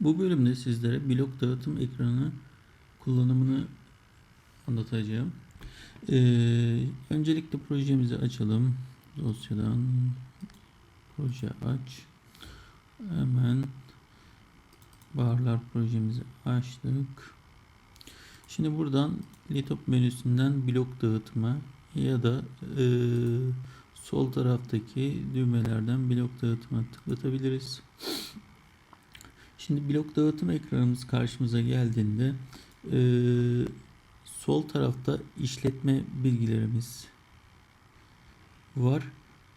Bu bölümde sizlere blok dağıtım ekranı kullanımını anlatacağım. Ee, öncelikle projemizi açalım. Dosyadan proje aç. Hemen barlar projemizi açtık. Şimdi buradan Litop menüsünden blok dağıtıma ya da e, sol taraftaki düğmelerden blok dağıtıma tıklatabiliriz. Şimdi blok dağıtım ekranımız karşımıza geldiğinde e, sol tarafta işletme bilgilerimiz var.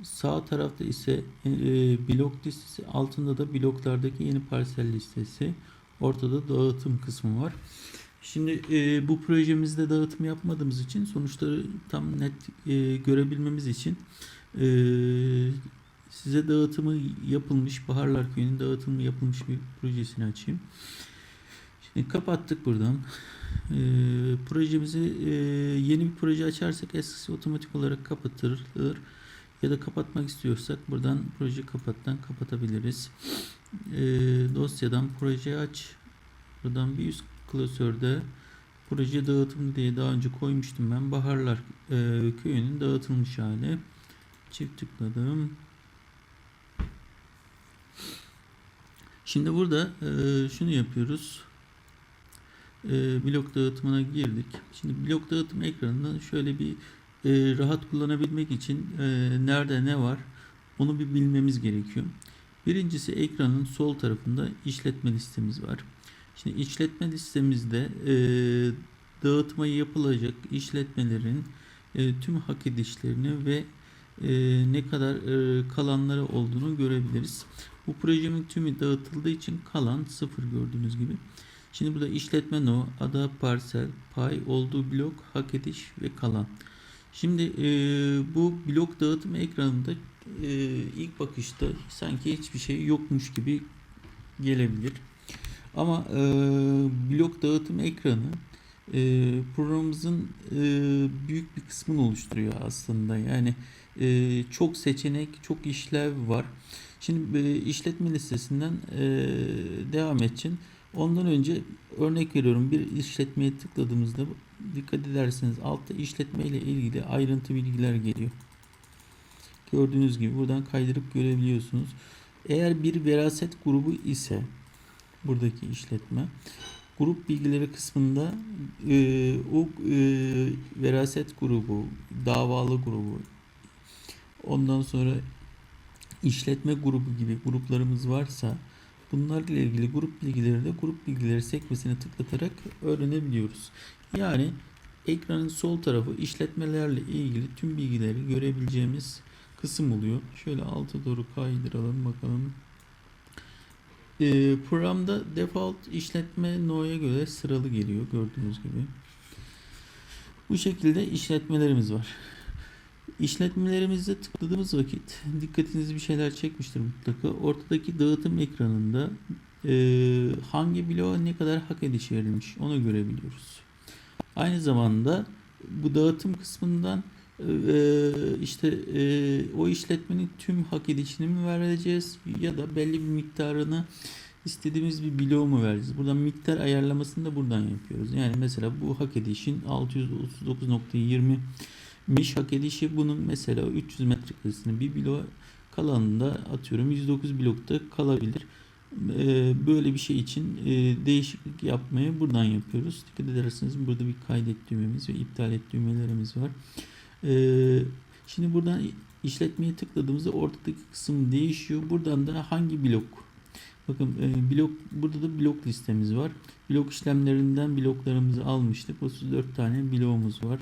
Sağ tarafta ise e, blok listesi, altında da bloklardaki yeni parsel listesi, ortada dağıtım kısmı var. Şimdi e, bu projemizde dağıtım yapmadığımız için sonuçları tam net e, görebilmemiz için e, size dağıtımı yapılmış Baharlar Köyü'nün dağıtımı yapılmış bir projesini açayım. Şimdi kapattık buradan. E, projemizi e, yeni bir proje açarsak eskisi otomatik olarak kapatılır. Ya da kapatmak istiyorsak buradan proje kapattan kapatabiliriz. E, dosyadan proje aç. Buradan bir üst klasörde proje dağıtımı diye daha önce koymuştum ben. Baharlar e, köyünün dağıtılmış hali. Çift tıkladım. Şimdi burada e, şunu yapıyoruz. E, blok dağıtımına girdik. Şimdi blok dağıtım ekranında şöyle bir e, rahat kullanabilmek için nerede ne var onu bir bilmemiz gerekiyor. Birincisi ekranın sol tarafında işletme listemiz var. Şimdi işletme listemizde e, dağıtma yapılacak işletmelerin e, tüm hak edişlerini ve ne kadar e, kalanları olduğunu görebiliriz. Bu projemin tümü dağıtıldığı için kalan sıfır gördüğünüz gibi. Şimdi burada işletme no, ada, parsel, pay, olduğu blok, hak ediş ve kalan. Şimdi e, bu blok dağıtım ekranında e, ilk bakışta sanki hiçbir şey yokmuş gibi gelebilir. Ama e, blok dağıtım ekranı e, programımızın e, büyük bir kısmını oluşturuyor aslında. Yani e, çok seçenek, çok işlev var. Şimdi e, işletme listesinden e, devam için ondan önce örnek veriyorum bir işletmeye tıkladığımızda dikkat ederseniz altta işletme ile ilgili ayrıntı bilgiler geliyor. Gördüğünüz gibi buradan kaydırıp görebiliyorsunuz. Eğer bir veraset grubu ise buradaki işletme grup bilgileri kısmında e, o e, veraset grubu, davalı grubu, ondan sonra işletme grubu gibi gruplarımız varsa bunlarla ilgili grup bilgileri de grup bilgileri sekmesine tıklatarak öğrenebiliyoruz. Yani ekranın sol tarafı işletmelerle ilgili tüm bilgileri görebileceğimiz kısım oluyor. Şöyle alta doğru kaydıralım bakalım. Ee, programda default işletme no'ya göre sıralı geliyor gördüğünüz gibi. Bu şekilde işletmelerimiz var. İşletmelerimizde tıkladığımız vakit dikkatinizi bir şeyler çekmiştir mutlaka. Ortadaki dağıtım ekranında e, hangi bloğa ne kadar hak ediş verilmiş onu görebiliyoruz. Aynı zamanda bu dağıtım kısmından e, işte e, o işletmenin tüm hak edişini mi vereceğiz ya da belli bir miktarını istediğimiz bir bloğu mu vereceğiz? Buradan miktar ayarlamasını da buradan yapıyoruz. Yani mesela bu hak edişin 639.20 miş hak edişi bunun mesela 300 metrekaresinin bir blok kalanında atıyorum 109 blokta kalabilir. Ee, böyle bir şey için e, değişiklik yapmayı buradan yapıyoruz. Dikkat ederseniz burada bir kaydet düğmemiz ve iptal et düğmelerimiz var. Ee, şimdi buradan işletmeye tıkladığımızda ortadaki kısım değişiyor. Buradan da hangi blok Bakın e, blok burada da blok listemiz var. Blok işlemlerinden bloklarımızı almıştık. 34 tane bloğumuz var.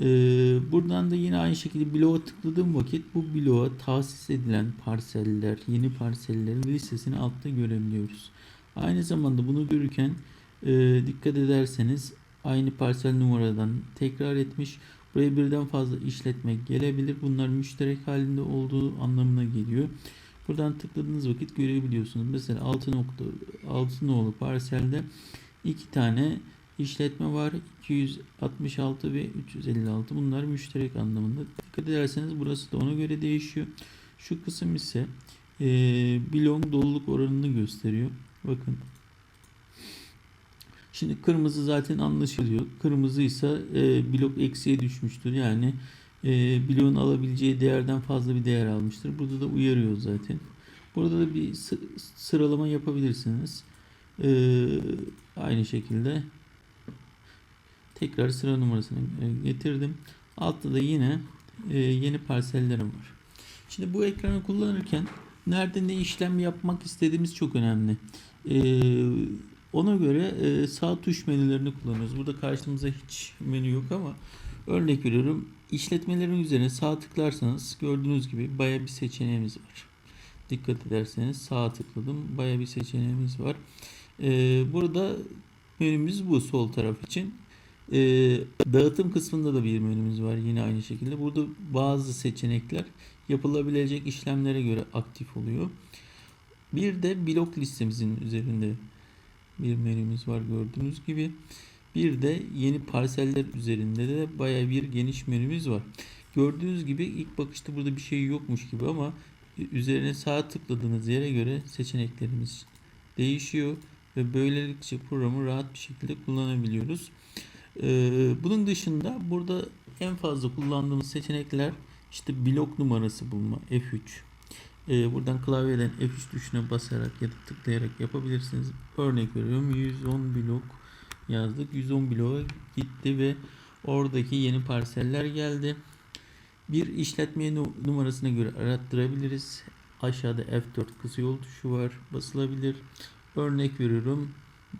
Ee, buradan da yine aynı şekilde bloğa tıkladığım vakit bu bloğa tahsis edilen parseller, yeni parsellerin listesini altta görebiliyoruz. Aynı zamanda bunu görürken e, dikkat ederseniz aynı parsel numaradan tekrar etmiş. Buraya birden fazla işletme gelebilir. Bunlar müşterek halinde olduğu anlamına geliyor. Buradan tıkladığınız vakit görebiliyorsunuz. Mesela 6.6 nolu parselde iki tane işletme var. 266 ve 356. Bunlar müşterek anlamında. Dikkat ederseniz burası da ona göre değişiyor. Şu kısım ise e, bloğun doluluk oranını gösteriyor. Bakın. Şimdi kırmızı zaten anlaşılıyor. Kırmızıysa e, blok eksiye düşmüştür. Yani e, bloğun alabileceği değerden fazla bir değer almıştır. Burada da uyarıyor zaten. Burada da bir sı- sıralama yapabilirsiniz. E, aynı şekilde tekrar sıra numarasını e, getirdim. Altta da yine e, yeni parsellerim var. Şimdi bu ekranı kullanırken nerede ne işlem yapmak istediğimiz çok önemli. Ee, ona göre e, sağ tuş menülerini kullanıyoruz. Burada karşımıza hiç menü yok ama örnek veriyorum. İşletmelerin üzerine sağ tıklarsanız gördüğünüz gibi baya bir seçeneğimiz var. Dikkat ederseniz sağa tıkladım. Baya bir seçeneğimiz var. Burada menümüz bu sol taraf için. Ee, dağıtım kısmında da bir menümüz var yine aynı şekilde. Burada bazı seçenekler yapılabilecek işlemlere göre aktif oluyor. Bir de blok listemizin üzerinde bir menümüz var gördüğünüz gibi. Bir de yeni parseller üzerinde de baya bir geniş menümüz var. Gördüğünüz gibi ilk bakışta burada bir şey yokmuş gibi ama üzerine sağ tıkladığınız yere göre seçeneklerimiz değişiyor ve böylelikle programı rahat bir şekilde kullanabiliyoruz. Ee, bunun dışında burada en fazla kullandığımız seçenekler işte blok numarası bulma F3. Ee, buradan klavyeden F3 tuşuna basarak ya da tıklayarak yapabilirsiniz. Örnek veriyorum 110 blok yazdık. 110 bloğa gitti ve oradaki yeni parseller geldi. Bir işletme nu- numarasına göre arattırabiliriz. Aşağıda F4 kısa yol tuşu var. Basılabilir. Örnek veriyorum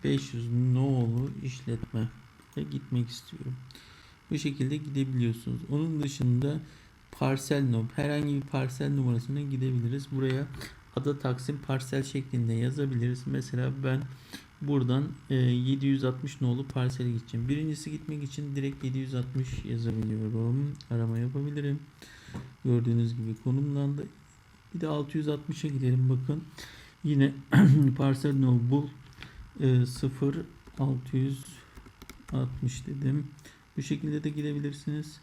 500 nolu işletme ve gitmek istiyorum. Bu şekilde gidebiliyorsunuz. Onun dışında parsel nom herhangi bir parsel numarasına gidebiliriz. Buraya ada taksim parsel şeklinde yazabiliriz. Mesela ben buradan e, 760 nolu parsele gideceğim. Birincisi gitmek için direkt 760 yazabiliyorum. Arama yapabilirim. Gördüğünüz gibi konumlandı. Bir de 660'a gidelim bakın. Yine parsel nol bul e, 0 660 dedim. Bu şekilde de gidebilirsiniz.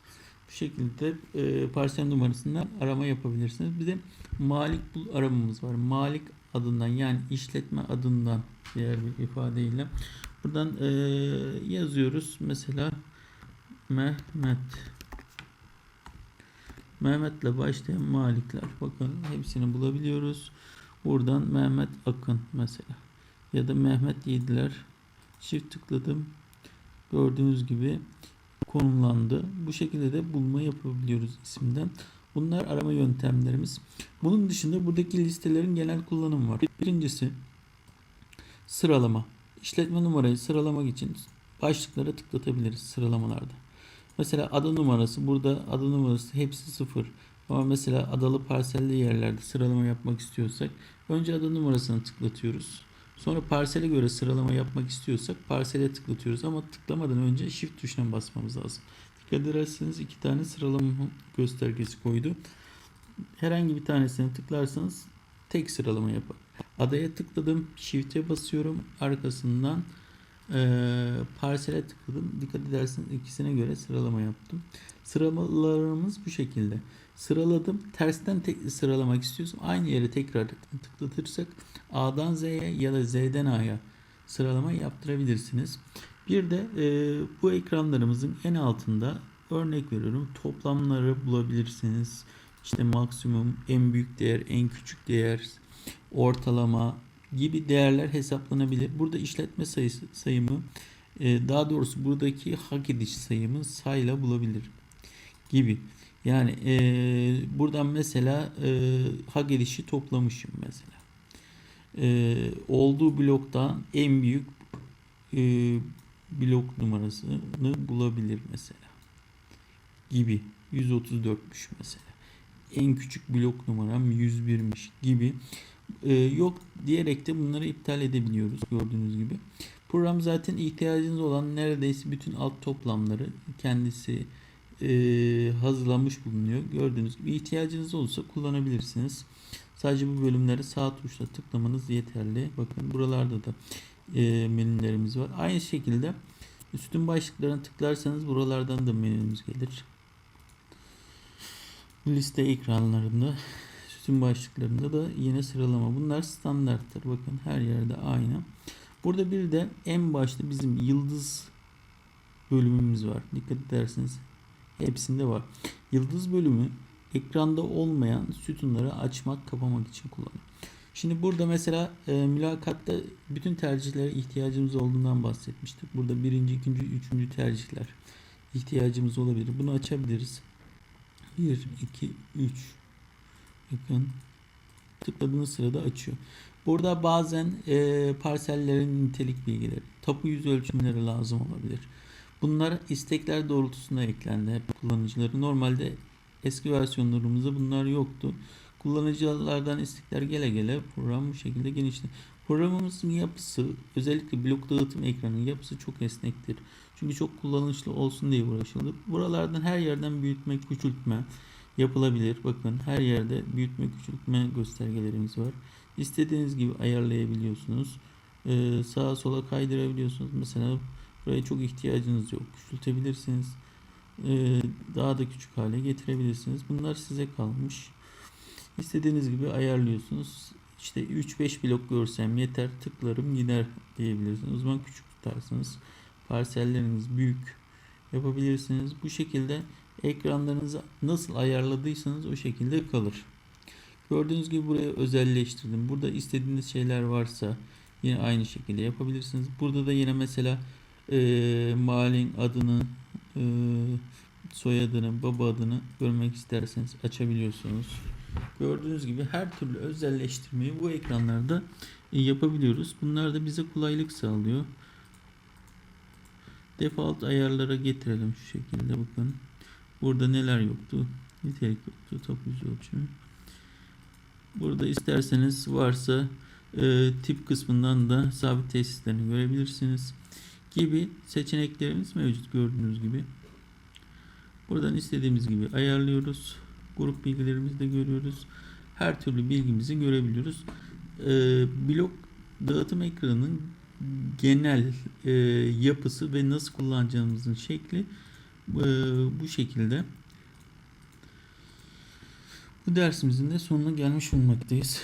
Bu şekilde e, parsel numarasından arama yapabilirsiniz. Bir de Malik bul aramamız var. Malik adından yani işletme adından diğer bir ifadeyle buradan e, yazıyoruz. Mesela Mehmet Mehmet'le başlayan Malikler. Bakın hepsini bulabiliyoruz. Buradan Mehmet Akın mesela. Ya da Mehmet Yediler. Çift tıkladım. Gördüğünüz gibi konumlandı. Bu şekilde de bulma yapabiliyoruz isimden. Bunlar arama yöntemlerimiz. Bunun dışında buradaki listelerin genel kullanımı var. Birincisi sıralama. İşletme numarayı sıralamak için başlıklara tıklatabiliriz sıralamalarda. Mesela ada numarası burada ada numarası hepsi sıfır. Ama mesela adalı parselli yerlerde sıralama yapmak istiyorsak önce ada numarasını tıklatıyoruz. Sonra parsele göre sıralama yapmak istiyorsak parsele tıklatıyoruz ama tıklamadan önce shift tuşuna basmamız lazım. Dikkat ederseniz iki tane sıralama göstergesi koydu. Herhangi bir tanesine tıklarsanız tek sıralama yapar. Adaya tıkladım, shift'e basıyorum. Arkasından eee parsele tıkladım. Dikkat ederseniz ikisine göre sıralama yaptım. Sıralamalarımız bu şekilde. Sıraladım. Tersten tek sıralamak istiyorsam aynı yere tekrar tıklatırsak A'dan Z'ye ya da Z'den A'ya sıralama yaptırabilirsiniz. Bir de e, bu ekranlarımızın en altında örnek veriyorum toplamları bulabilirsiniz. İşte maksimum, en büyük değer, en küçük değer, ortalama gibi değerler hesaplanabilir. Burada işletme sayısı sayımı e, daha doğrusu buradaki hak ediş sayımı sayla bulabilir gibi. Yani e, buradan mesela e, hak edişi toplamışım mesela. E, olduğu bloktan en büyük e, blok numarasını bulabilir mesela. Gibi. 134'müş mesela. En küçük blok numaram 101'miş gibi. E, yok diyerek de bunları iptal edebiliyoruz gördüğünüz gibi. Program zaten ihtiyacınız olan neredeyse bütün alt toplamları kendisi e, hazırlanmış bulunuyor. Gördüğünüz gibi ihtiyacınız olursa kullanabilirsiniz. Sadece bu bölümlere sağ tuşla tıklamanız yeterli. Bakın buralarda da e, menülerimiz var. Aynı şekilde üstün başlıklarına tıklarsanız buralardan da menümüz gelir. Liste ekranlarında Sütun başlıklarında da yine sıralama. Bunlar standarttır. Bakın her yerde aynı. Burada bir de en başta bizim yıldız bölümümüz var. Dikkat ederseniz hepsinde var. Yıldız bölümü ekranda olmayan sütunları açmak, kapamak için kullanılıyor. Şimdi burada mesela e, mülakatta bütün tercihlere ihtiyacımız olduğundan bahsetmiştik. Burada birinci, ikinci, üçüncü tercihler ihtiyacımız olabilir. Bunu açabiliriz. 1, 2, 3 Bakın tıkladığınız sırada açıyor. Burada bazen e, parsellerin nitelik bilgileri, tapu yüz ölçümleri lazım olabilir. Bunlar istekler doğrultusunda eklendi hep kullanıcıları. Normalde eski versiyonlarımızda bunlar yoktu. Kullanıcılardan istekler gele gele program bu şekilde genişti. Programımızın yapısı özellikle blok dağıtım ekranının yapısı çok esnektir. Çünkü çok kullanışlı olsun diye uğraşıldı. Buralardan her yerden büyütme, küçültme yapılabilir. Bakın her yerde büyütme, küçültme göstergelerimiz var. İstediğiniz gibi ayarlayabiliyorsunuz. Ee, sağa sola kaydırabiliyorsunuz. Mesela buraya çok ihtiyacınız yok. Küçültebilirsiniz. Ee, daha da küçük hale getirebilirsiniz. Bunlar size kalmış. İstediğiniz gibi ayarlıyorsunuz. İşte 3-5 blok görsem yeter tıklarım gider diyebilirsiniz. O zaman küçük tutarsınız. Parselleriniz büyük yapabilirsiniz. Bu şekilde ekranlarınızı nasıl ayarladıysanız o şekilde kalır. Gördüğünüz gibi buraya özelleştirdim. Burada istediğiniz şeyler varsa yine aynı şekilde yapabilirsiniz. Burada da yine mesela e, mahallenin adını, e, soyadını, baba adını görmek isterseniz açabiliyorsunuz. Gördüğünüz gibi her türlü özelleştirmeyi bu ekranlarda yapabiliyoruz. Bunlar da bize kolaylık sağlıyor. Default ayarlara getirelim şu şekilde bakın. Burada neler yoktu? Nitelik yoktu. Top yüzü ölçümü. Burada isterseniz varsa e, tip kısmından da sabit tesislerini görebilirsiniz. Gibi seçeneklerimiz mevcut gördüğünüz gibi. Buradan istediğimiz gibi ayarlıyoruz. Grup bilgilerimizi de görüyoruz. Her türlü bilgimizi görebiliyoruz. E, blok dağıtım ekranının genel e, yapısı ve nasıl kullanacağımızın şekli bu şekilde. Bu dersimizin de sonuna gelmiş bulunmaktayız.